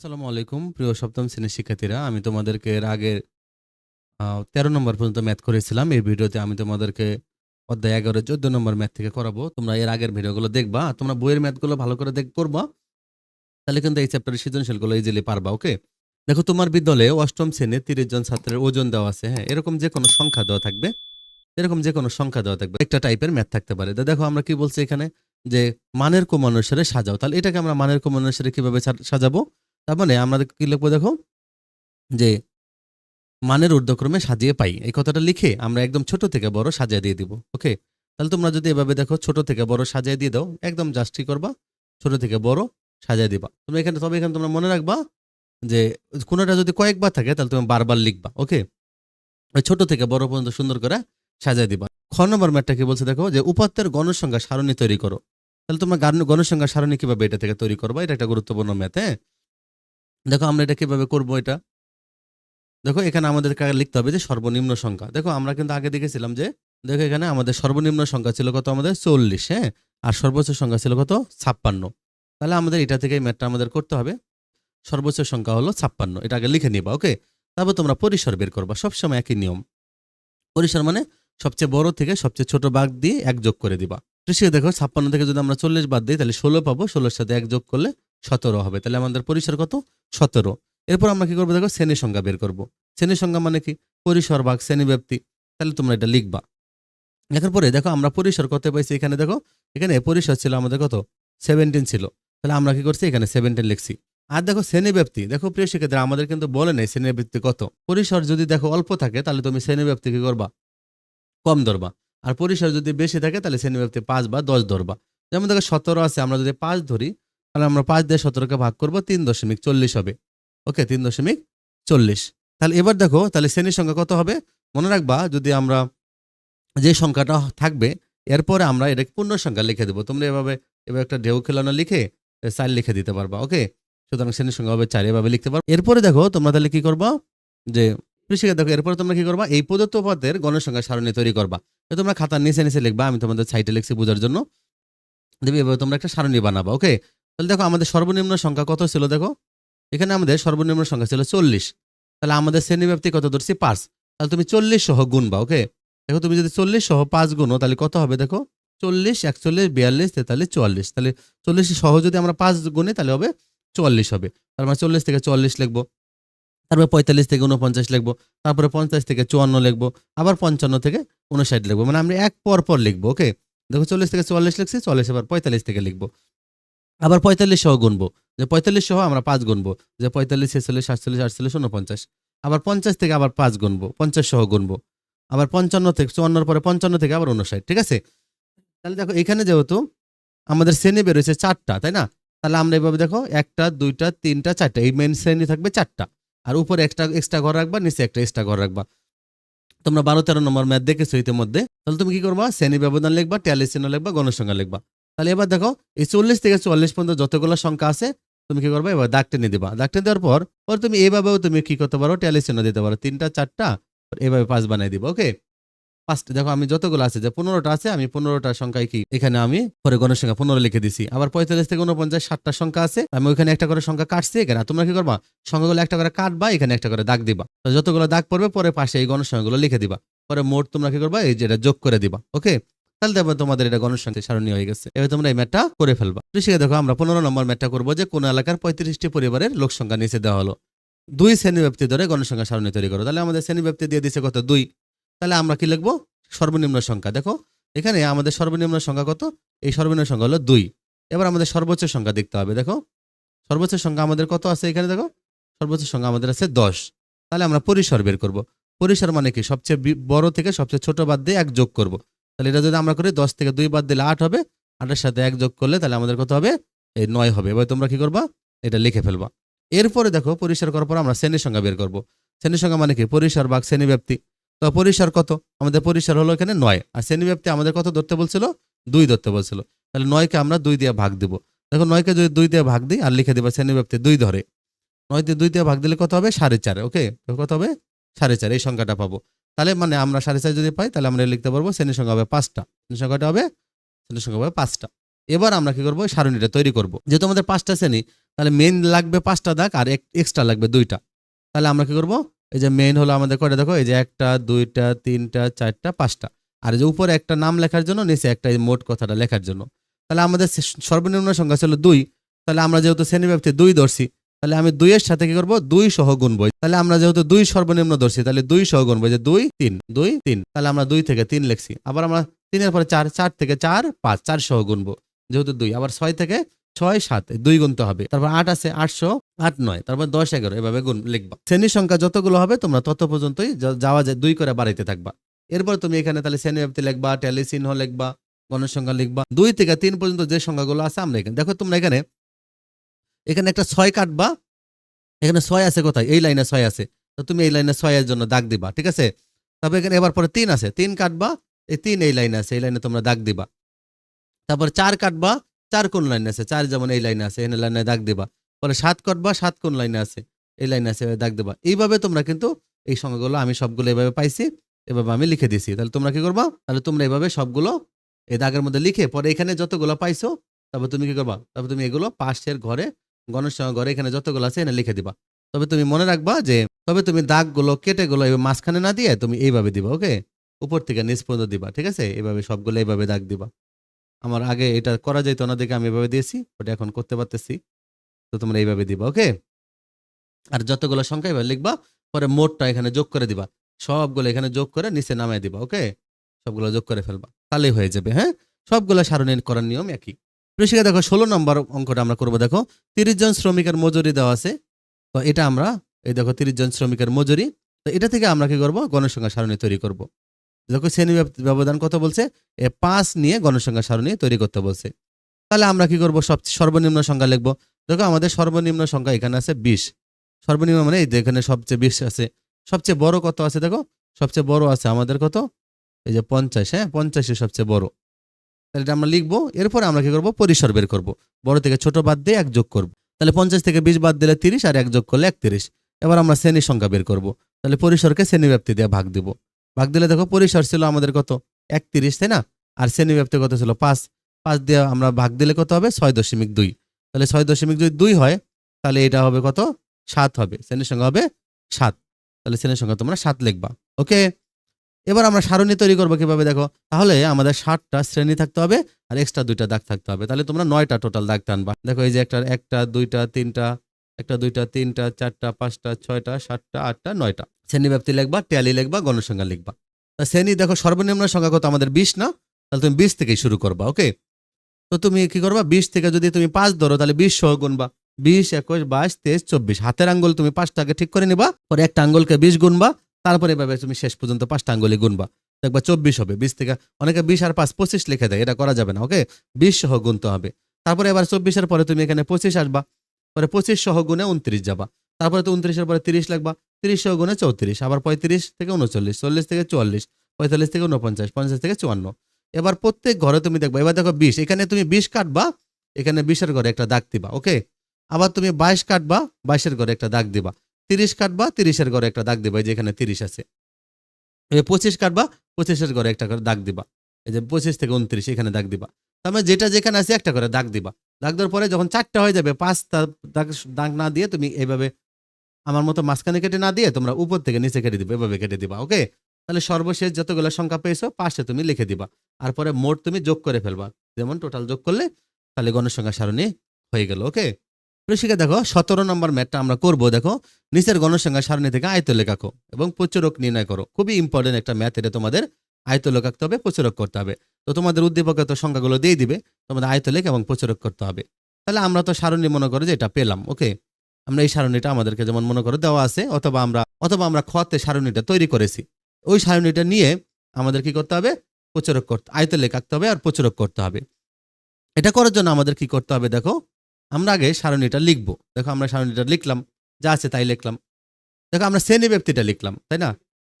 আসসালামু আলাইকুম, প্রিয় সপ্তম শ্রেণির শিক্ষার্থীরা। আমি তোমাদেরকে এর আগে তেরো নম্বর পর্যন্ত ম্যাথ করেছিলাম। এই ভিডিওতে আমি তোমাদেরকে অধ্যায় এগারো, চোদ্দ নম্বর ম্যাথ থেকে করাবো। তোমরা এর আগের ভিডিওগুলো দেখবা। তোমরা বইয়ের ম্যাথগুলো ভালো করে দেখ করবা তাহলে কিন্তু এই চ্যাপ্টারের সৃজনশীলগুলো ইজিলি পারবা ওকে দেখো, তোমার বিদ্যালয়ে অষ্টম শ্রেণির তিরিশ জন ছাত্রের ওজন দেওয়া আছে হ্যাঁ? এরকম যে কোনো সংখ্যা দেওয়া থাকবে। এরকম যে কোনো সংখ্যা দেওয়া থাকবে। একটা টাইপের ম্যাথ থাকতে পারে। দেখো, আমরা কি বলছি এখানে? যে মানের কম অনুসারে সাজাও। তাহলে এটাকে আমরা মানের কম অনুসারে কীভাবে সাজাবো? তার মানে আমরা কি লিখব দেখো? যে মানের ঊর্ধ্বক্রমে সাজিয়ে পাই। এই কথাটা লিখে আমরা একদম ছোট থেকে বড় সাজিয়ে দিয়ে দিব, ওকে? তাহলে তোমরা যদি এভাবে দেখো, ছোট থেকে বড় সাজিয়ে দিয়ে দাও, একদম জাস্ট করবা, ছোট থেকে বড় সাজিয়ে দিবা। তুমি এখানে, তবে এখানে তোমরা মনে রাখবা যে কোনোটা যদি কয়েকবার থাকে, তাহলে তুমি বারবার লিখবা, ওকে? ছোট থেকে বড় পর্যন্ত সুন্দর করে সাজিয়ে দিবা। খ নম্বর ম্যাটটা কি বলছে দেখো? যে উপাত্তের গণসংখ্যা সারণী তৈরি করো। তাহলে তোমরা গণসংখ্যা সারণী কীভাবে এটা থেকে তৈরি করবা? এটা একটা গুরুত্বপূর্ণ ম্যাথ হ্যাঁ? দেখো আমরা এটা কীভাবে করব এটা? দেখো এখানে আমাদের লিখতে হবে যে সর্বনিম্ন সংখ্যা। দেখো আমরা কিন্তু আগে দেখেছিলাম যে, দেখো এখানে আমাদের সর্বনিম্ন সংখ্যা ছিল কত আমাদের? চল্লিশ হ্যাঁ? আর সর্বোচ্চ সংখ্যা ছিল কত? ছাপ্পান্ন। তাহলে আমাদের এটা থেকে ম্যাথটা আমাদের করতে হবে। সর্বোচ্চ সংখ্যা হলো ছাপ্পান্ন। এটা আগে লিখে নিবা, ওকে? তারপর তোমরা পরিসর বের করবা, সবসময় একই নিয়ম। পরিসর মানে সবচেয়ে বড় থেকে সবচেয়ে ছোট ভাগ দিয়ে এক যোগ করে দিবা। কৃষিকে দেখো ছাপ্পান্ন থেকে যদি আমরা চল্লিশ বাদ দিই, তাহলে ষোলো পাবো। ষোলোর সাথে এক যোগ করলে সতেরো হবে। তাহলে আমাদের পরিসর কত? সতেরো। এরপর আমরা কি করব? দেখো শ্রেণির সংখ্যা বের করব। শ্রেণির সংখ্যা মানে কি? পরিসর ভাগ, শ্রেণি ব্যাপ্তি। তাহলে তোমরা এটা লিখবা। লেখার পরে দেখো আমরা পরিসর কত পাইছি? এখানে দেখো, এখানে পরিসর ছিল আমাদের কত? সেভেন্টিন ছিল। তাহলে আমরা কি করছি? এখানে সেভেন্টিন লিখছি। আর দেখো শ্রেণি ব্যাপ্তি। দেখো প্রিয় শিক্ষার্থীরা, আমাদের কিন্তু বলে নেই শ্রেণি ব্যাপ্তি কত। পরিসর যদি দেখো অল্প থাকে, তাহলে তুমি শ্রেণি ব্যাপ্তি কি করবা? কম ধরবা। আর পরিসর যদি বেশি থাকে, তাহলে শ্রেণি ব্যাপ্তি পাঁচ বা দশ ধরবা। যেমন দেখো সতেরো আছে, আমরা যদি পাঁচ ধরি তাহলে আমরা পাঁচ দিয়ে সতেরোকে ভাগ করব, তিন দশমিক চল্লিশ হবে। ওকে, তিন দশমিক চল্লিশ। তাহলে এবার দেখো, তাহলে শ্রেণির সংখ্যা কত হবে? মনে রাখবা, যদি আমরা যে সংখ্যাটা থাকবে, এরপরে আমরা এটাকে পূর্ণ সংখ্যা লিখে দেবো। তোমরা এভাবে এবার একটা ঢেউ খেলানো লিখে চার লিখে দিতে পারবা, ওকে? সুতরাং শ্রেণির সংখ্যা হবে চার, এভাবে লিখতে পারব। এরপরে দেখো, তোমরা তাহলে কি করবা? যে কৃষিকে দেখো, এরপরে তোমরা কি করবা? এই প্রদত্ত পদের গণসংখ্যা সারণী তৈরি করবা। তোমরা খাতার নিচে নিচে লিখবা, আমি তোমাদের সাইটে লিখছি বোঝার জন্য। দেবে এভাবে তোমরা একটা সারণী বানাবা, ওকে? তাহলে দেখো আমাদের সর্বনিম্ন সংখ্যা কত ছিল দেখো? এখানে আমাদের সর্বনিম্ন সংখ্যা ছিল চল্লিশ। তাহলে আমাদের শ্রেণীব্যাপ্তি কত ধরছি? পাঁচ। তাহলে তুমি চল্লিশ সহ গুণবা ওকে? দেখো তুমি যদি চল্লিশ সহ পাঁচ গুণো, তাহলে কত হবে দেখো? চল্লিশ, একচল্লিশ, বিয়াল্লিশ, তেতাল্লিশ, চুয়াল্লিশ। তাহলে চল্লিশ সহ যদি আমরা পাঁচ গুণে, তাহলে হবে চুয়াল্লিশ হবে। তার মানে চল্লিশ থেকে চুয়াল্লিশ লিখব। তারপরে পঁয়তাল্লিশ থেকে উনপঞ্চাশ লিখব। তারপরে পঞ্চাশ থেকে চুয়ান্ন লিখব। আবার পঞ্চান্ন থেকে উনষাট লিখব। মানে আমরা এক পর পর লিখব, ওকে? দেখো চল্লিশ থেকে চুয়াল্লিশ লিখছি চল্লিশ এবার পঁয়তাল্লিশ থেকে লিখব। আবার পঁয়তাল্লিশ সহ গুনবো। যে পঁয়তাল্লিশ সহ আমরা পাঁচ গুনবো। যে পঁয়তাল্লিশ, ছেচল্লিশ, সাতচল্লিশ, আটচল্লিশ উনপঞ্চাশ আবার পঞ্চাশ থেকে আবার পাঁচ গুনবো পঞ্চাশ সহ গুনবো। আবার পঞ্চান্ন থেকে, চুয়ান্নর পরে পঞ্চান্ন থেকে আবার উনষাট ঠিক আছে? তাহলে দেখো, এখানে যেহেতু আমাদের শ্রেণি বেরোচ্ছে চারটা, তাই না? তাহলে আমরা এভাবে দেখো, একটা, দুইটা, তিনটা, চারটা, এই মেন শ্রেণি থাকবে চারটা। আর উপরে একটা এক্সট্রা ঘর রাখবা, নিচে একটা এক্সট্রা ঘর রাখবা। তোমরা বারো, তেরো নম্বর ম্যাথ দেখেছ ইতিমধ্যে। তাহলে তুমি কি করবা? শ্রেণি ব্যবধান লিখবা ট্যালি চিহ্ন লিখবা, গণসংখ্যা লিখবা। তাহলে এবার দেখো, এই চল্লিশ থেকে চুয়াল্লিশ পর্যন্ত যতগুলো সংখ্যা আছে, তুমি কি করবে? এবার দাগ টেনে দিবা। দাগ টেনে দেওয়ার পর পর তুমি এইভাবেও তুমি কি করতে পারো? ট্যালি চিহ্ন দিতে পারো। তিনটা, চারটা এভাবে পাঁচ বানিয়ে দিবা ওকে পাঁচটা দেখো আমি যতগুলো আছে, যে পনেরোটা আছে, আমি পনেরোটা সংখ্যায় কি? এখানে আমি পরে গণসংখ্যা পনেরো লিখে দিছি। আবার পঁয়তাল্লিশ থেকে উনপঞ্চাশ ষাটটা সংখ্যা আছে, আমি ওইখানে একটা করে সংখ্যা কাটছি, এখানে। তোমরা কি করবা? সংখ্যাগুলো একটা করে কাটবা, এখানে একটা করে দাগ দিবা। তো যতগুলো দাগ পড়বে, পরে পাশে এই গণসংখ্যাগুলো লিখে দিবা। পরে মোট তোমরা কি করবা? এই যেটা যোগ করে দিবা ওকে তাহলে দেখো তোমাদের এটা গণসংখ্যা সারণী হয়ে গেছে। এবার তোমরা এই ম্যাটটা করে ফেলবা। কৃষিকে দেখো, আমরা পনেরো নম্বর ম্যাটটা করব যে কোন এলাকার পঁয়ত্রিশটি পরিবারের লোক সংখ্যা নিচে দেওয়া হলো। দুই শ্রেণি ব্যাপ্তি ধরে গণসংখ্যা সারণী তৈরি করো। তাহলে আমাদের শ্রেণি ব্যাপ্তি দিয়ে দিছে কত? দুই। তাহলে আমরা কি লিখব? সর্বনিম্ন সংখ্যা। দেখো, এখানে আমাদের সর্বনিম্ন সংখ্যা কত? এই সর্বনিম্ন সংখ্যা হলো দুই। এবার আমাদের সর্বোচ্চ সংখ্যা দেখতে হবে। দেখো, সর্বোচ্চ সংখ্যা আমাদের কত আছে এখানে দেখো? সর্বোচ্চ সংখ্যা আমাদের আছে দশ। তাহলে আমরা পরিসর বের করব। পরিসর মানে কি? সবচেয়ে বড় থেকে সবচেয়ে ছোট বাদ দিয়ে এক যোগ করব। তাহলে এটা যদি আমরা করি, দশ থেকে দুই বাদ দিলে আট হবে, আটের সাথে এক যোগ করলে তাহলে আমাদের কত হবে? এই নয় হবে। এবার তোমরা কি করবা? এটা লিখে ফেলবা। এরপরে দেখো পরিসর করার পর আমরা শ্রেণির সংখ্যা বের করব। শ্রেণির সংখ্যা মানে কি? পরিসর বা শ্রেণি ব্যাপ্তি তো পরিসর কত? আমাদের পরিসর হলো এখানে নয়। আর শ্রেণি ব্যাপ্তি আমাদের কত ধরতে বলছিল? দুই ধরতে বলছিল। তাহলে নয়কে আমরা দুই দিয়ে ভাগ দিব। দেখো, নয়কে যদি দুই দিয়ে ভাগ দিই, আর লিখে দেবো শ্রেণি ব্যাপ্তি দুই ধরে। নয় দিয়ে দুই দিয়ে ভাগ দিলে কত হবে? সাড়ে চার, ওকে? কত হবে? সাড়ে চার, এই সংখ্যাটা পাবো। তাহলে মানে আমরা সাড়ে চার যদি পাই, তাহলে আমরা লিখতে পারব শ্রেণির সংখ্যা হবে পাঁচটা। শ্রেণির সংখ্যাটা হবে, শ্রেণির সংখ্যা হবে পাঁচটা। এবার আমরা কি করব? সারণীটা তৈরি করব। যেহেতু আমাদের পাঁচটা শ্রেণি, তাহলে মেন লাগবে পাঁচটা দাগ আর এক্সট্রা লাগবে দুইটা। তাহলে আমরা কি করব? এই যে মেন হলো আমাদের কয়টা দেখো? এই যে একটা, দুইটা, তিনটা, চারটা, পাঁচটা। আর যে উপরে একটা নাম লেখার জন্য, নিচে একটা এই মোট কথাটা লেখার জন্য। তাহলে আমাদের সর্বনিম্ন সংখ্যা ছিল দুই। তাহলে আমরা যেহেতু শ্রেণীব্যাপ্তি দুই ধরছি তাহলে আমি দুইয়ের সাথে কি করব? দুই সহ গুনবো। তাহলে আমরা যেহেতু দুই সর্বনিম্ন ধরছি, তাহলে দুই সহ গুনবো। যে দুই, তিন দুই, তিন। তাহলে আমরা দুই থেকে তিন লিখছি। আবার আমরা তিনের পরে চার চার থেকে চার, পাঁচ, চার সহ গুনবো, যেহেতু দুই। আবার ছয় থেকে ছয়, সাত দুই গুনতে হবে। তারপর আট আছে আটশো আট নয়। তারপর দশ, এগারো, এভাবে গুণ লিখবা। শ্রেণির সংখ্যা যতগুলো হবে, তোমরা তত পর্যন্তই যাওয়া যায়, দুই করে বাড়াইতে থাকবা। এরপর তুমি এখানে তাহলে শ্রেণি ব্যাপ্তি লিখবা, ট্যালি লিখবা, গণসংখ্যা লিখবা। দুই থেকে তিন পর্যন্ত যে সংখ্যাগুলো আছে, আমরা এখানে, দেখো তোমরা এখানে এখানে একটা ছয় কাটবা, এখানে ছয় আছে কোথায়? এই লাইনে ছয় আছে। তো তুমি এই লাইনে ছয়ের জন্য দাগ দিবা, ঠিক আছে? তারপর এখানে এবার পরে তিন আছে। তিন কাটবা, এই তিন এই লাইনে আছে, এই লাইনে তোমরা দাগ দিবা। তারপর চার কাটবা, চার কোন লাইনে আছে? চার যেমন এই লাইনে আছে, এই লাইনে দাগ দিবা। পরে সাত কাটবা, সাত কোন লাইনে আছে? এই লাইনে আছে, দাগ দিবা। এইভাবে তোমরা কিন্তু এই সংখ্যাগুলো আমি সবগুলো এভাবে পাইছি, এভাবে আমি লিখে দিছি তাহলে তোমরা কি করবা? তাহলে তোমরা এইভাবে সবগুলো এই দাগের মধ্যে লিখে, পরে এখানে যতগুলো পাইছো, তারপর তুমি কি করবা? তারপর তুমি এগুলো পাশের ঘরে গণসংখ্যা ঘরে এখানে যতগুলো আছে, এনে লিখে দিবা। তবে তুমি মনে রাখবা যে, তবে তুমি দাগগুলো কেটে গুলো এভাবে মাঝখানে না দিয়ে তুমি এইভাবে দিবা, ওকে? উপর থেকে নিচ পর্যন্ত দিবা, ঠিক আছে? এইভাবে সবগুলো এইভাবে দাগ দিবা। আমার আগে এটা করা যাইতো দেখে আমি এভাবে দিয়েছি, ওটা এখন করতে পারতেছি। তো তোমরা এইভাবে দিবা, ওকে? আর যতগুলো সংখ্যা এভাবে লিখবা, পরে মোটটা এখানে যোগ করে দিবা। সবগুলো এখানে যোগ করে নিচে নামায় দিবা, ওকে? সবগুলো যোগ করে ফেলবা, তাহলেই হয়ে যাবে হ্যাঁ? সবগুলো সারণীর করার নিয়ম একই। কৃষিকা দেখো, ষোলো নম্বর অঙ্কটা আমরা করব, দেখো। তিরিশ জন শ্রমিকের মজুরি দেওয়া আছে। তো এটা আমরা, এই দেখো, তিরিশ জন শ্রমিকের মজুরি। তো এটা থেকে আমরা কি করব? গণসংখ্যা সারণী তৈরি করব। দেখো, শ্রেণি ব্যবধান কত বলছে? এ পাঁচ নিয়ে গণসংখ্যা সারণী তৈরি করতে বলছে। তাহলে আমরা কি করব? সব সর্বনিম্ন সংখ্যা লিখব। দেখো, আমাদের সর্বনিম্ন সংখ্যা এখানে আছে বিশ। সর্বনিম্ন মানে এই এখানে সবচেয়ে বিশ আছে। সবচেয়ে বড় কত আছে, দেখো? সবচেয়ে বড় আছে আমাদের কত? এই যে পঞ্চাশ হ্যাঁ? পঞ্চাশে সবচেয়ে বড়। তাহলে এটা আমরা লিখব, এরপরে আমরা কি করব? পরিসর বের করব। বড় থেকে ছোট বাদ দিয়ে এক যোগ করব। তাহলে পঞ্চাশ থেকে বিশ বাদ দিলে তিরিশ আর এক যোগ করলে একত্রিশ। এবার আমরা শ্রেণির সংখ্যা বের করব। তাহলে পরিসরকে শ্রেণি ব্যাপ্তি দিয়ে ভাগ দিব। ভাগ দিলে দেখো পরিসর ছিল আমাদের কত? একত্রিশ, তাই না? আর শ্রেণি ব্যাপ্তি কত ছিল? পাঁচ। পাঁচ দিয়ে আমরা ভাগ দিলে কত হবে? ছয় দশমিক দুই। তাহলে ছয় দশমিক যদি দুই হয়, তাহলে এটা হবে কত? সাত হবে। শ্রেণির সংখ্যা হবে সাত। তাহলে শ্রেণির সংখ্যা তোমরা সাত লিখবা। ওকে? এবার আমরা সারণী তৈরি করব কীভাবে দেখো? তাহলে আমাদের ষাটটা শ্রেণি থাকতে হবে আর এক্সট্রা দুইটা দাগ থাকতে হবে। তাহলে তোমরা নয়টা টোটাল দাগ টানবা। দেখো এই যে একটা একটা, দুইটা, তিনটা, একটা, দুইটা, তিনটা, চারটা, পাঁচটা, ছয়টা, সাতটা, আটটা, নয়টা। শ্রেণি ব্যাপ্তি লিখবা ট্যালি লিখবা, গণসংখ্যা লিখবা। তা শ্রেণি দেখো সর্বনিম্ন সংখ্যা কত? আমাদের বিশ না? তাহলে তুমি বিশ থেকেই শুরু করবা ওকে তো তুমি কি করবা? বিশ থেকে যদি তুমি পাঁচ ধরো, তাহলে বিশ সহ গুনবা। বিশ, একুশ, বাইশ, তেইশ, চব্বিশ। হাতের আঙ্গুল তুমি পাঁচটাকে ঠিক করে নিবা, পরে একটা আঙ্গুলকে বিশ গুনবা তারপরে এভাবে তুমি শেষ পর্যন্ত পাঁচটা আঙ্গুলি গুনবা। দেখবা চব্বিশ হবে, বিশ থেকে অনেকে বিশ আর পাঁচ পঁচিশ লিখে দেয়, এটা করা যাবে না ওকে বিশ সহ গুনতে হবে। তারপরে এবার চব্বিশের পরে তুমি এখানে পঁচিশ আসবা, পরে পঁচিশ সহ গুনে উনত্রিশ যাবা। তারপরে তো উনত্রিশের পরে তিরিশ লাগবা, তিরিশ সহ গুনে চৌত্রিশ, আবার পঁয়ত্রিশ থেকে উনচল্লিশ, চল্লিশ থেকে চুয়াল্লিশ, পঁয়তাল্লিশ থেকে উনপঞ্চাশ পঞ্চাশ থেকে চুয়ান্ন। এবার প্রত্যেক ঘরে তুমি দেখবা, এবার দেখো বিশ, এখানে তুমি বিশ কাটবা, এখানে বিশের ঘরে একটা দাগ দিবা ওকে আবার তুমি বাইশ কাটবা, বাইশের ঘরে একটা দাগ দিবা। তিরিশ কাটবা তিরিশের ঘরে একটা দাগ দিবা, এই যে এখানে তিরিশ আছে। পঁচিশ কাটবা পঁচিশের ঘরে একটা করে দাগ দিবা। এই যে পঁচিশ থেকে উনত্রিশ, এখানে দাগ দিবা। তার মানে যেটা যেখানে আছে একটা করে দাগ দিবা। দাগ দেওয়ার পরে যখন চারটা হয়ে যাবে, পাঁচটা দাগ দাগ না দিয়ে তুমি এইভাবে আমার মতো মাঝখানে কেটে না দিয়ে তোমরা উপর থেকে নিচে কেটে দিবে, এভাবে কেটে দিবা, ওকে? তাহলে সর্বশেষ যতগুলো সংখ্যা পেয়েছ পাশে তুমি লিখে দিবা। আর পরে মোট তুমি যোগ করে ফেলবা। যেমন টোটাল যোগ করলে তাহলে গণসংখ্যা সারণী হয়ে গেল, ওকে? শিখে দেখো, সতেরো নম্বর ম্যাথটা আমরা করব, দেখো। নিচের গণসংখ্যা সারণী থেকে আয়ত লেখাকো এবং প্রচুরক নির্ণয় করো। খুবই ইম্পর্টেন্ট একটা ম্যাথ এটা তোমাদের আয়ত লেখাতে হবে, প্রচুরক করতে হবে। তো তোমাদের উদ্দীপকে তো সংখ্যাগুলো দিয়ে দিবে, তোমাদের আয়ত লেখ এবং প্রচুরক করতে হবে। তাহলে আমরা তো সারণী মনে করো যে এটা পেলাম, ওকে? আমরা এই সারণীটা আমাদেরকে যেমন মনে করো দেওয়া আছে, অথবা আমরা অথবা আমরা খতে সারণীটা তৈরি করেছি। ওই সারণীটা নিয়ে আমাদের কি করতে হবে? প্রচুরক করতে আয়ত লেখ আঁকতে হবে আর প্রচুরক করতে হবে। এটা করার জন্য আমাদের কি করতে হবে, দেখো? আমরা আগে সারণীটা লিখব। দেখো আমরা সারণীটা লিখলাম, যা আছে তাই লিখলাম। দেখো আমরা শ্রেণি ব্যক্তিটা লিখলাম, তাই না?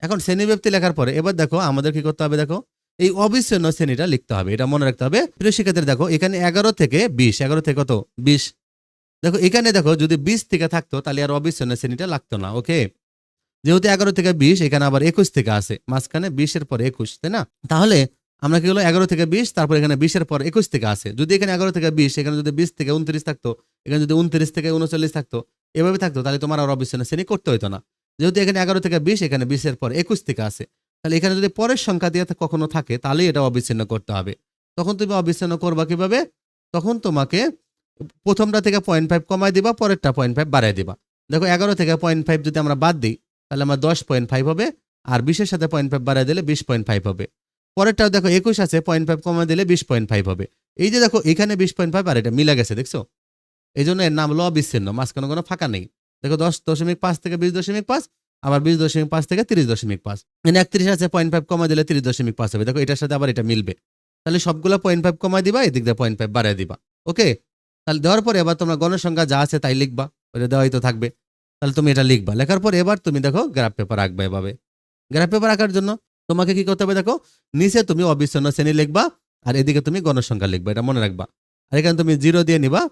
এখন শ্রেণি ব্যক্তি লেখার পরে এবার দেখো আমাদের কি করতে হবে দেখো? এই অবিচ্ছিন্ন শ্রেণীটা লিখতে হবে, এটা মনে রাখতে হবে। প্রিয় শিক্ষার্থীরা, দেখো এখানে এগারো থেকে বিশ, এগারো থেকে কত? বিশ। দেখো এখানে দেখো যদি বিশ থেকে থাকতো তাহলে আর অবিচ্ছিন্ন শ্রেণীটা লাগতো না, ওকে? যেহেতু এগারো থেকে বিশ, এখানে আবার একুশ থেকে আসে, মাঝখানে বিশের পরে একুশ, তাই না? তাহলে আমরা কি হলো এগারো থেকে বিশ, তারপর এখানে বিশের পর একুশ থেকে আসে যদি এখানে এগারো থেকে বিশ, এখানে যদি বিশ থেকে উনত্রিশ থাকতো, এখানে যদি উনত্রিশ থেকে উনচল্লিশ থাকতো, এভাবে থাকতো, তাহলে তোমার আর অবিচ্ছিন্ন শ্রেণি করতে হতো না। যেহেতু এখানে এগারো থেকে বিশ, এখানে বিশের পর একুশ থেকে আসে তাহলে এখানে যদি পরের সংখ্যা দিয়ে কখনো থাকে তাহলেই এটা অবিচ্ছিন্ন করতে হবে। তখন তুমি অবিচ্ছিন্ন করবা কীভাবে? তখন তোমাকে প্রথমটা থেকে পয়েন্ট ফাইভ কমায় দিবা, পরেরটা পয়েন্ট ফাইভ বাড়ায় দিবা। দেখো এগারো থেকে পয়েন্ট ফাইভ যদি আমরা বাদ দিই, তাহলে আমার দশ পয়েন্ট ফাইভ হবে, আর বিশের সাথে পয়েন্ট ফাইভ বাড়ায় দিলে বিশ পয়েন্ট ফাইভ হবে। পরেরটাও দেখো, একুশ আছে পয়েন্ট ফাইভ কমায় দিলে বিশ পয়েন্ট ফাইভ হবে। এই যে দেখো, এখানে বিশ পয়েন্ট ফাইভ আর এটা মিলে গেছে, দেখছ? এই জন্য এর নাম হলো অবিচ্ছিন্ন মাঝখানে কোনো ফাঁকা নেই। দেখো, দশ দশমিক পাঁচ থেকে বিশ দশমিক পাঁচ, আবার বিশ দশমিক পাঁচ থেকে তিরিশ দশমিক পাঁচ। এখানে একত্রিশ আছে পয়েন্ট ফাইভ কমায় দিলে তিরিশ দশমিক পাঁচ হবে। দেখো, এটার সাথে আবার এটা মিলবে। তাহলে সবগুলো পয়েন্ট ফাইভ কমায় দিবা, এদিক দিয়ে পয়েন্ট ফাইভ বাড়ায় দিবা। ওকে? তাহলে দেওয়ার পরে এবার তোমরা গণসংখ্যা যা আছে তাই লিখবা। ওটা দেওয়াই তো থাকবে। তাহলে তুমি এটা লিখবা। লেখার পর এবার তুমি দেখো গ্রাফ পেপার আঁকবা এভাবে। গ্রাফ পেপার আঁকার জন্য তোমাকে কি করতে হবে দেখো? নিচে তুমি অবিচ্ছিন্ন শ্রেণি লিখবা আর এদিকে তুমি গণসংখ্যা লিখবা, এটা মনে রাখবা। আর এখানে তুমি জিরো দিয়ে নিবা।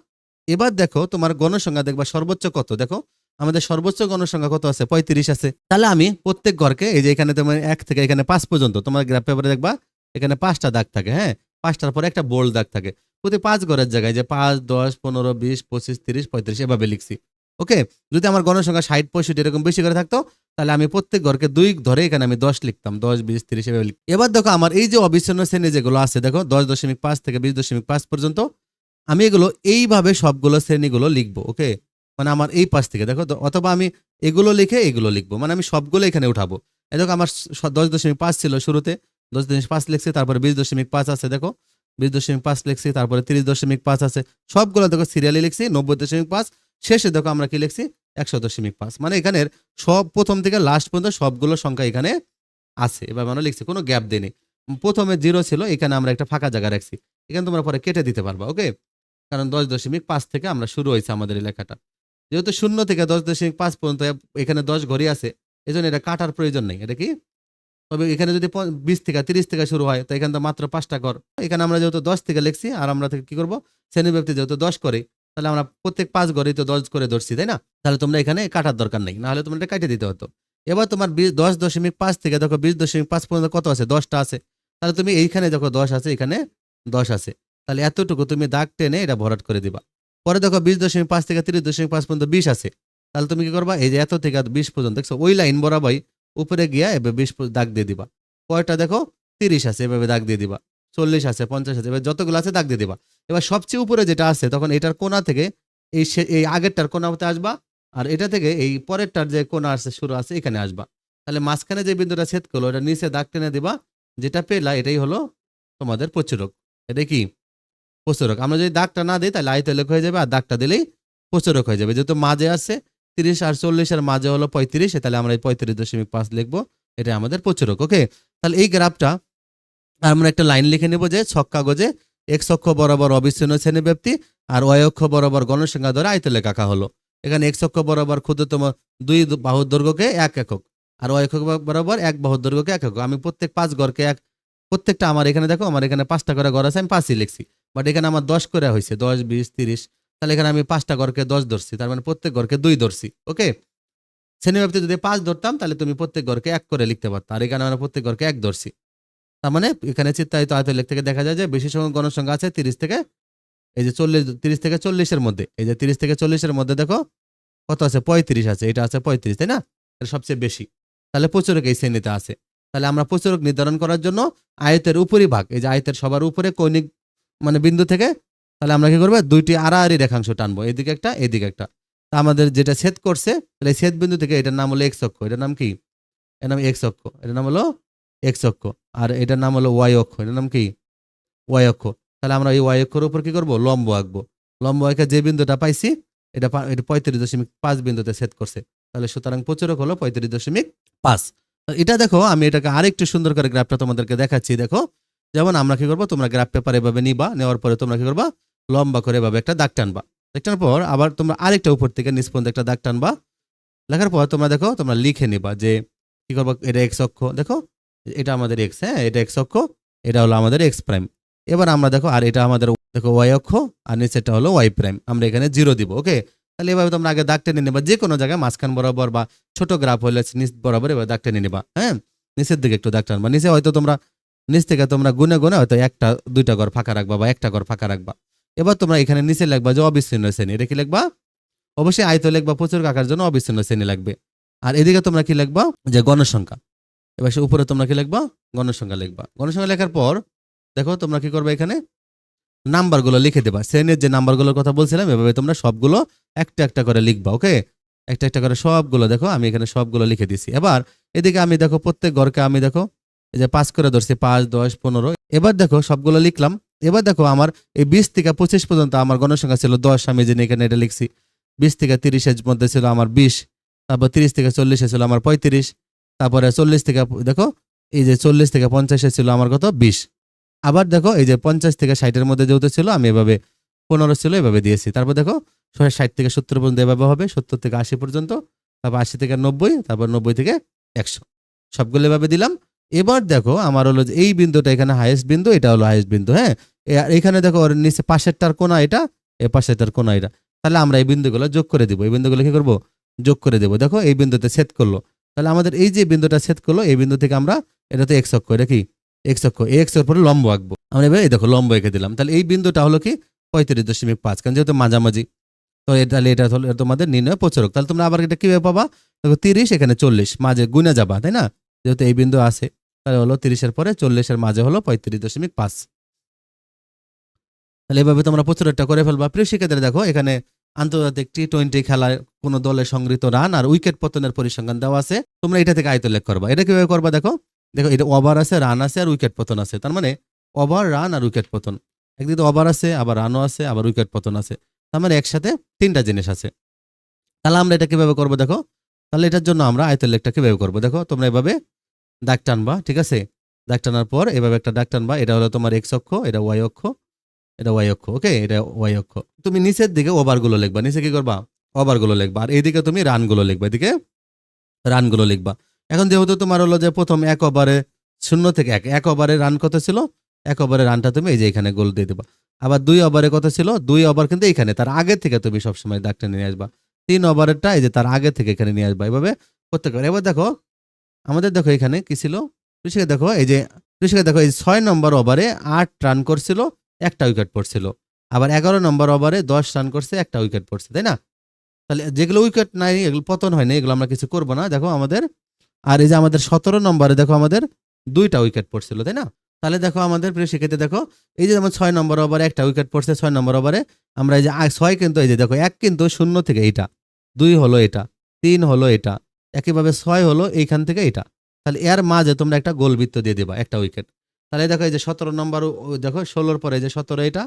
এবার দেখো তোমার গণসংখ্যা দেখবা সর্বোচ্চ কত? দেখো, আমাদের সর্বোচ্চ গণসংখ্যা কত আছে? পঁয়ত্রিশ আছে। তাহলে আমি প্রত্যেক ঘরকে, এই যে এখানে তোমার এক থেকে এখানে পাঁচ পর্যন্ত, তোমার গ্রাফ পেপারে দেখবা, এখানে পাঁচটা দাগ থাকে হ্যাঁ? পাঁচটার পরে একটা বোল্ড দাগ থাকে। প্রতি পাঁচ ঘরের জায়গায় যে পাঁচ, দশ, পনেরো, বিশ, পঁচিশ, তিরিশ, পঁয়ত্রিশ, এভাবে লিখছি। ওকে? যদি আমার গণসংখ্যা ষাট, পঁয়ষট্টি এরকম বেশি করে থাকতো, তাহলে আমি প্রত্যেক ঘরকে দুই ধরে এখানে আমি দশ লিখতাম। দশ, বিশ, তিরিশ এভাবে লিখ এবার দেখো আমার এই যে অবিচ্ছিন্ন শ্রেণি যেগুলো আছে, দেখো দশ দশমিক পাঁচ থেকে বিশ দশমিক পাঁচ পর্যন্ত, আমি এগুলো এইভাবে সবগুলো শ্রেণীগুলো লিখব, ওকে? মানে আমার এই পাশ থেকে, দেখো অথবা আমি এগুলো লিখে এগুলো লিখব মানে আমি সবগুলো এখানে উঠাবো। দেখো আমার দশ দশমিক পাঁচ ছিল শুরুতে, দশ দশমিক পাঁচ লিখছি, তারপরে বিশ দশমিক পাঁচ আছে, দেখো। বিশ দশমিক পাঁচ লিখছি, তারপরে তিরিশ দশমিক পাঁচ আছে, সবগুলো দেখো সিরিয়ালি লিখছি, নব্বই দশমিক পাঁচ শেষে দেখো আমরা কি লিখছি? একশো দশমিক পাঁচ। মানে এখানের সব প্রথম থেকে লাস্ট পর্যন্ত সবগুলো সংখ্যা এখানে আছে। এবার মানে লিখছি, কোনো গ্যাপ দেয়নি প্রথমে জিরো ছিল, এখানে আমরা একটা ফাঁকা জায়গা রাখছি। এখানে তোমরা পরে কেটে দিতে পারবা ওকে কারণ দশ দশমিক পাঁচ থেকে আমরা শুরু হয়েছে আমাদের এই লেখাটা। যেহেতু শূন্য থেকে দশ দশমিক পাঁচ পর্যন্ত এখানে দশ ঘড়ি আছে এই জন্য এটা কাটার প্রয়োজন নেই। এটা কি? তবে এখানে যদি বিশ থেকে তিরিশ থেকে শুরু হয়, তো এখানে তো মাত্র পাঁচটা ঘর। এখানে আমরা যেহেতু দশ থেকে লিখছি, আর আমরা থেকে কি করব? শ্রেণি ব্যক্তি যেহেতু দশ করে তাহলে আমরা প্রত্যেক পাঁচ ঘরেই তো দশ করে ধরছি, তাই না? তাহলে তোমরা এখানে কাটার দরকার নেই, নাহলে তোমরা এটা কাটিয়ে দিতে হতো। এবার তোমার দশ দশমিক পাঁচ থেকে দেখো বিশ দশমিক পাঁচ পর্যন্ত কত আছে? দশটা আছে। তাহলে তুমি এইখানে দেখো দশ আছে, এখানে দশ আছে। তাহলে এতটুকু তুমি দাগ টেনে এটা ভরাট করে দিবা। পরে দেখো বিশ দশমিক পাঁচ থেকে তিরিশ দশমিক পাঁচ পর্যন্ত বিশ আছে। তাহলে তুমি কি করবা? এই যে এত থেকে বিশ পর্যন্ত, দেখছ? ওই লাইন বরাবরই উপরে গিয়া এবার বিশ দাগ দিয়ে দিবা। কয়টা দেখো তিরিশ আছে, এভাবে দাগ দিয়ে দিবা। চল্লিশ আছে, পঞ্চাশ আছে, এবার যতগুলো আছে দাগ দিয়ে দিবা। এবার সবচেয়ে উপরে যেটা আছে, তখন এটার কোনা থেকে এই এই আগেরটার কোনাতে আসবা, আর এটা থেকে এই পরেরটার যে কোনা আছে, শুরু আছে, এখানে আসবা। তাহলে মাঝখানে যে বিন্দুটা ছেদ করল এটা নিচে দাগ টেনে দিবা, যেটা পেলা, এটাই হলো তোমাদের প্রচুরক। এটা কি? প্রচুরক। আমরা যদি দাগটা না দিই, তাহলে আয়ত লেখ হয়ে যাবে, আর দাগটা দিলেই প্রচুরক হয়ে যাবে। যেহেতু মাঝে আছে, তিরিশ আর চল্লিশের মাঝে হলো পঁয়ত্রিশ, তাহলে আমরা এই পঁয়ত্রিশ দশমিক পাঁচ লিখব এটা আমাদের প্রচুরক, ওকে? তাহলে এই গ্রাফটা আমরা একটা লাইন লিখে নেব যে, ছক কাগজে এক্স অক্ষ বরাবর অবিচ্ছিন্ন শ্রেণি ব্যক্তি আর ওয়াই অক্ষ বরাবর গণসংখ্যা ধরে আয়তলে কাকা হলো। এখানে এক্স অক্ষ বরাবর ক্ষুদ্রতম দুই বাহুর দৈর্ঘ্যকে এক একক আর অক্ষ বরাবর এক বাহুর দৈর্ঘ্যকে এক একক। আমি প্রত্যেক পাঁচ গড়কে এক, প্রত্যেকটা আমার এখানে দেখো, আমার এখানে পাঁচটা করে ঘর আছে, আমি পাঁচই লিখছি। বাট এখানে আমার দশ করে হয়েছে, দশ, বিশ, তিরিশ। তাহলে এখানে আমি পাঁচটা গড়কে দশ ধরছি, তার মানে প্রত্যেক ঘরকে দুই ধরছি, ওকে? শ্রেণীব্যাপ্তি যদি পাঁচ ধরতাম, তাহলে তুমি প্রত্যেক ঘরকে এক করে লিখতে পারতো, আর এখানে আমরা প্রত্যেক ঘরকে এক ধরছি। তার মানে এখানে চিত্তায়িত আয়ত লেখ থেকে দেখা যায় যে বেশি সংখ্যক গণসংখ্যা আছে তিরিশ থেকে, এই যে চল্লিশ, তিরিশ থেকে চল্লিশের মধ্যে। এই যে তিরিশ থেকে চল্লিশের মধ্যে দেখো, কত আছে? পঁয়ত্রিশ আছে, এটা আছে পঁয়ত্রিশ, তাই না? এটা সবচেয়ে বেশি। তাহলে প্রচুরক এই শ্রেণীতে আছে। তাহলে আমরা প্রচুরক নির্ধারণ করার জন্য আয়তের উপরিভাগ এই যে আয়তের সবার উপরে কৌণিক মানে বিন্দু থেকে, তাহলে আমরা কি করব? দুইটি আড়াআড়ি রেখাংশ টানবো, এদিকে একটা এদিকে একটা। তা আমাদের যেটা ছেদ করছে, তাহলে ছেদ বিন্দু থেকে এটার নাম হলো এক্স অক্ষ। এটার নাম কি? এর নাম এক্স অক্ষ। এটার নাম হলো এক্স অক্ষ। আর এটার নাম হলো ওয়াই অক্ষ। এটার নাম কি? ওয়াই অক্ষ। তাহলে আমরা এই ওয়াই অক্ষর উপর কি করব? লম্ব আঁকবো। লম্ব আঁকে যে বিন্দুটা পাইছি, এটা এটা পঁয়ত্রিশ দশমিক পাঁচ বিন্দুতে সেট করছে। তাহলে সুতরাং প্রচুরক হলো পঁয়ত্রিশ দশমিক পাঁচ। এটা দেখো, আমি এটাকে আরেকটু সুন্দর করে গ্রাফটা তোমাদেরকে দেখাচ্ছি। দেখো, যেমন আমরা কি করব? তোমরা গ্রাফ পেপার এভাবে নিবা, নেওয়ার পরে তোমরা কি করবা? লম্বা করে এভাবে একটা দাগ টানবা। দাগ টানার পর আবার তোমরা আরেকটা উপর থেকে নিচ পর্যন্ত একটা দাগ টানবা। লেখার পর তোমরা দেখো, তোমরা লিখে নিবা যে কি করব? এটা এক্স অক্ষ। দেখো এটা আমাদের এক্স হ্যাঁ? এটা এক্স অক্ষ, এটা হলো আমাদের এক্স প্রাইম এবার আমরা দেখো, আর এটা আমাদের দেখো ওয়াই অক্ষ, আর নিচেরটা হলো ওয়াই প্রাইম আমরা এখানে জিরো দিব ওকে তাহলে এভাবে তোমরা আগে দাগ টেনে নেবা যে কোনো জায়গায় মাঝখান বরাবর বা ছোট গ্রাফ হলে নিচ বরাবর এবার দাগ টেনে নেবা হ্যাঁ? নিচের দিকে একটু দাগ টানবা নিচে হয়তো তোমরা, নিচ থেকে তোমরা গুনে গুনে হয়তো একটা, দুইটা ঘর ফাঁকা রাখবা বা একটা ঘর ফাঁকা রাখবা। এবার তোমরা এখানে নিচে লিখবা যে অবিচ্ছিন্ন শ্রেণি, এটা কি লিখবা? অবশ্যই আয়ত লিখবা, প্রচুর কাকার জন্য অবিচ্ছিন্ন শ্রেণি লাগবে। আর এদিকে তোমরা কি লিখবা? যে গণসংখ্যা। এবার সে উপরে তোমরা কি লিখবা? গণসংখ্যা লিখবা। গণসংখ্যা লেখার পর, দেখো তোমরা কি করবে এখানে? নাম্বারগুলো লিখে দেবা। শ্রেণির যে নাম্বারগুলোর কথা বলছিলাম, এভাবে তোমরা সবগুলো একটা একটা করে লিখবা, ওকে? একটা একটা করে সবগুলো দেখো, আমি এখানে সবগুলো লিখে দিছি। এবার এদিকে আমি দেখো প্রত্যেক ঘরকে আমি দেখো, এই যে পাঁচ করে ধরছি, পাঁচ, দশ, পনেরো। এবার দেখো সবগুলো লিখলাম। এবার দেখো আমার এই বিশ থেকে পঁচিশ পর্যন্ত আমার গণসংখ্যা ছিল দশ, আমি যে এখানে এটা লিখছি। বিশ থেকে তিরিশের মধ্যে ছিল আমার বিশ, তারপর তিরিশ থেকে চল্লিশে ছিল আমার পঁয়ত্রিশ। তারপরে চল্লিশ থেকে, দেখো, এই যে চল্লিশ থেকে পঞ্চাশে ছিল আমার কত? বিশ। আবার দেখো, এই যে পঞ্চাশ থেকে ষাটের মধ্যে যেহেতু ছিল, আমি এভাবে পনেরো ছিল, এভাবে দিয়েছি। তারপর দেখো ষাট থেকে সত্তর পর্যন্ত এভাবে হবে, সত্তর থেকে আশি পর্যন্ত, তারপর আশি থেকে নব্বই, তারপর নব্বই থেকে একশো। সবগুলো এভাবে দিলাম। এবার দেখো, আমার হলো যে এই বিন্দুটা এখানে হাইয়েস্ট বিন্দু, এটা হলো হাইয়েস্ট বিন্দু হ্যাঁ? এখানে দেখো, ওর নিচে পাশেরটার কোনা এটা? এ পাশেরটার কোনা এটা। তাহলে আমরা এই বিন্দুগুলো যোগ করে দিব। এই বিন্দুগুলো কি করব? যোগ করে দেবো। দেখো, এই বিন্দুতে ছেদ করল। তাহলে আমাদের এই যে বিন্দুটা ছেদ করল, এই বিন্দু থেকে আমরা এটা তো এক্স অক্ষ, এটা কি? এক্স অক্ষ। এই এক্স পরে লম্ব আঁকবো। আমরা এবার এই দেখো, লম্ব এঁকে দিলাম। তাহলে এই বিন্দুটা হলো কি? পঁয়ত্রিশ দশমিক পাঁচ, কারণ যেহেতু মাঝামাঝি। তো এ- তাহলে এটা হলো তোমাদের নির্ণয় প্রচারক। তাহলে তোমরা আবার এটা কীভাবে পাবা? দেখো, তিরিশ, এখানে চল্লিশ, মাঝে গুনে যাবা, তাই না? যেহেতু এই বিন্দু আছে, তাহলে হলো তিরিশের পরে চল্লিশের মাঝে হলো পঁয়ত্রিশ দশমিক পাঁচ। তাহলে এভাবে তোমরা প্রচুর একটা করে ফেলবা। প্রিয় শিক্ষার্থীরা, দেখো, এখানে আন্তর্জাতিক টি টোয়েন্টি খেলায় কোন দলের সংগৃহীত রান আর উইকেট পতনের পরিসংখ্যান দেওয়া আছে। তোমরা এটা থেকে আয়ত লেখ করবা। এটা কীভাবে করবা দেখো? দেখো, এটা ওভার আছে, রান আছে আর উইকেট পতন আছে। তার মানে ওভার, রান আর উইকেট পতন। একদিকে ওভার আছে, আবার রানও আছে, আবার উইকেট পতন আছে। তার মানে একসাথে তিনটা জিনিস আছে। তাহলে আমরা এটা কীভাবে করব দেখো? তাহলে এটার জন্য আমরা আয়তের লেখটা কীভাবে করব দেখো? তোমরা এভাবে দাগ টানবা, ঠিক আছে? দাগ টানার পর এভাবে একটা দাগ টানবা। এটা হলো তোমার এক্স অক্ষ, এটা ওয়াই অক্ষ। এটা ওয়াই অক্ষ ওকে এটা ওয়াই অক্ষ। তুমি নিচের দিকে ওভারগুলো লিখবা। নিচে কি করবা? ওভারগুলো লিখবা। আর এইদিকে তুমি রানগুলো লিখবা। এদিকে রানগুলো লিখবা। এখন যেহেতু তোমার হলো যে প্রথম এক ওভারে শূন্য থেকে এক এক ওভারে রান কত ছিল? এক ওভারে রানটা তুমি এই যে এখানে গোল দিয়ে দেবা। আবার দুই ওভারে কত ছিল? দুই ওভার কিন্তু এখানে তার আগে থেকে তুমি সবসময় দাগটা নিয়ে আসবা। তিন ওভারেরটা এই যে তার আগে থেকে এখানে নিয়ে আসবা। এভাবে করতে পারে। এবার দেখো, আমাদের দেখো এখানে কি ছিল? ঋষিকে দেখো, এই যে ঋষিকে দেখো, এই ছয় নম্বর ওভারে আট রান করছিল। একটা উইকেট পড়ছিল। আবার এগারো নম্বর ওভারে দশ রান করছে, একটা উইকেট পড়ছে, তাই না? তাহলে যেগুলো উইকেট নাই, এগুলো পতন হয়নি, এগুলো আমরা কিছু করব না। দেখো আমাদের, আর এই যে আমাদের সতেরো নম্বরে দেখো আমাদের দুইটা উইকেট পড়ছিল, তাই না? তাহলে দেখো আমাদের, প্রিয় শিক্ষার্থী, দেখো, এই যে যেমন ছয় নম্বর ওভারে একটা উইকেট পড়ছে, ছয় নম্বর ওভারে আমরা এই যে ছয় কিন্তু, এই যে দেখো, এক কিন্তু শূন্য থেকে এইটা, দুই হলো এটা, তিন হলো এটা, একইভাবে ছয় হলো এইখান থেকে এটা তাহলে এর মাঝে তোমরা একটা গোল বৃত্ত দিয়ে দেবা, একটা উইকেট। তাহলে দেখো এই যে সতেরো নম্বর দেখো ষোলোর পরে যে সতেরো এটা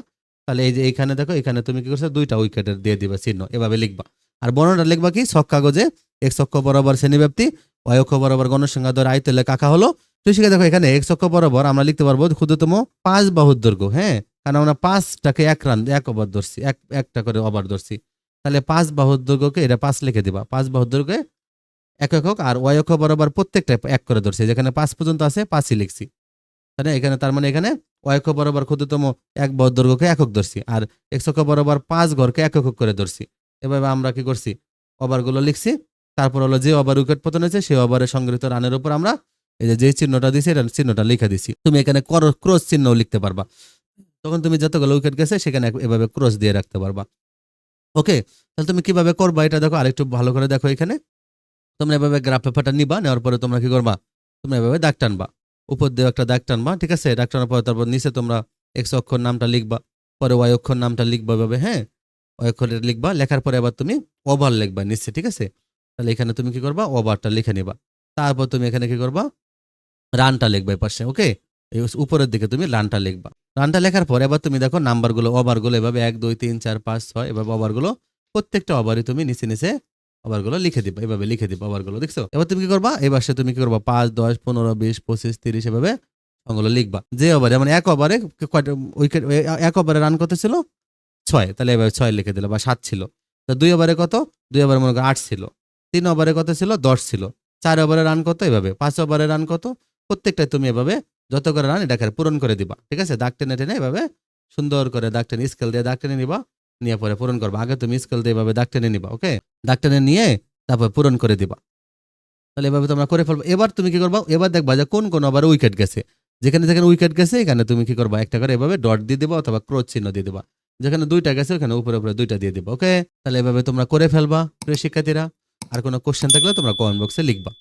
তাহলে এই যে এখানে দেখো, এখানে তুমি কি করছ? দুইটা উইকেটের দিয়ে দিবে চিহ্ন, এভাবে লিখবা। আর বর্ণটা লিখবা কি? ছক কাগজে এক অক্ষ বরাবর শ্রেণীব্যাপ্তি অয়ক্ষ বরাবর গণসংখ্যা ধরে আয়তলে কাকা হলো। তুই শিখে দেখো, এখানে এক অক্ষ বরাবর আমরা লিখতে পারব ক্ষুদ্রতম পাঁচ বাহুর দৈর্ঘ্য হ্যাঁ? কারণ আমরা পাঁচটাকে এক রান, এক ওভার ধরছি, এক, একটা করে ওভার ধরছি। তাহলে পাঁচ বাহুর দৈর্ঘ্যকে এটা পাঁচ লিখে দিবা। পাঁচ বাহুর দৈর্ঘ্যে এক একক, আর অয়ক্ষ বরাবর প্রত্যেকটা এক করে ধরছি। যেখানে পাঁচ পর্যন্ত আছে, পাঁচই লিখছি। তাই না? এখানে তার মানে এখানে অক্ষ বরাবর ক্ষুদ্রতম এক বাহুর দৈর্ঘ্যকে একক ধরছি আর এক্স অক্ষ বরাবর পাঁচ ঘরকে এক একক করে ধরছি। এভাবে আমরা কি করছি? ওভারগুলো লিখছি, তারপর হলো যে ওভার উইকেট পতন হয়েছে, সেই ওভারে সংগৃহীত রানের উপর আমরা এই যে যে চিহ্নটা দিছি এটা চিহ্নটা লিখে দিছি তুমি এখানে ক্রস চিহ্নও লিখতে পারবা। তখন তুমি যতগুলো উইকেট গেছে, সেখানে এভাবে ক্রস দিয়ে রাখতে পারবা। ওকে, তাহলে তুমি কীভাবে করবা? এটা দেখো, আরেকটু ভালো করে দেখো এখানে। তোমরা এভাবে গ্রাফ পেপারটা নিবা, নেওয়ার পরে তোমরা কি করবা? তোমরা এভাবে দাগ টানবা। উপর দিয়ে একটা দাগ টানবা ঠিক আছে? দাগ টানার পরে তারপর নিচে তোমরা এক্স অক্ষর নামটা লিখবা, পরে ওয়াই অক্ষর নামটা লিখবা এভাবে হ্যাঁ? ওয়াই অক্ষরে লিখবা, লেখার পরে আবার তুমি ওভার লিখবা নিচে, ঠিক আছে? তাহলে এখানে তুমি কি করবা? ওভারটা লিখে নিবা। তারপর তুমি এখানে কি করবা? রানটা লিখবা পাশে, ওকে? এই উপরের দিকে তুমি রানটা লিখবা। রানটা লেখার পরে এবার তুমি দেখো নাম্বারগুলো, ওভারগুলো এভাবে এক, দুই, তিন, চার, পাঁচ, ছয়, এভাবে ওভারগুলো প্রত্যেকটা ওভারই তুমি নিচে নিচে ওভারগুলো লিখে দিবা, এভাবে লিখে দিবা ওভারগুলো দেখছ? এবার তুমি কি করবা? এবার সে তুমি কি করবা? পাঁচ, দশ, পনেরো, বিশ, পঁচিশ, তিরিশ, এভাবে ওগুলো লিখবা। যে ওভারে মানে এক ওভারে কয়টা উইকেট এক ওভারে রান কত ছিল? ছয়, তাহলে এভাবে ছয় লিখে দিল বা সাত ছিল। তা দুই ওভারে কত? দুই ওভারে মনে করো আট ছিল। তিন ওভারে কত ছিল? দশ ছিল। চার ওভারে রান কত এভাবে। পাঁচ ওভারে রান কত প্রত্যেকটাই তুমি এভাবে যত করে রান এটাকে পূরণ করে দিবা। ঠিক আছে? দাগ টেনে টেনে এভাবে সুন্দর করে দাগ টেনে স্কেল দিয়ে দাগ টেনে নিবা। নিয়ে পরে পূরণ করবা। আগে তুমি স্কেল দিয়ে এভাবে দাগ টেনে নিবা ওকে দাগ টেনে নিয়ে তারপর পূরণ করে দিবা। তাহলে এভাবে তোমরা করে ফেলব। এবার তুমি কি করবা? এবার দেখবা যে কোন কোন আবার উইকেট গেছে। যেখানে যেখানে উইকেট গেছে, এখানে তুমি কি করবা? একটা করে এভাবে ডট দিয়ে দিবা অথবা ক্রোচ চিহ্ন দিয়ে দিবা। যেখানে দুইটা গেছে, ওখানে উপরে উপরে দুইটা দিয়ে দিবা ওকে তাহলে এভাবে তোমরা করে ফেলবা, প্রিয় শিক্ষার্থীরা। আর কোনো কোশ্চেন থাকলে তোমরা কমেন্ট বক্সে লিখবা।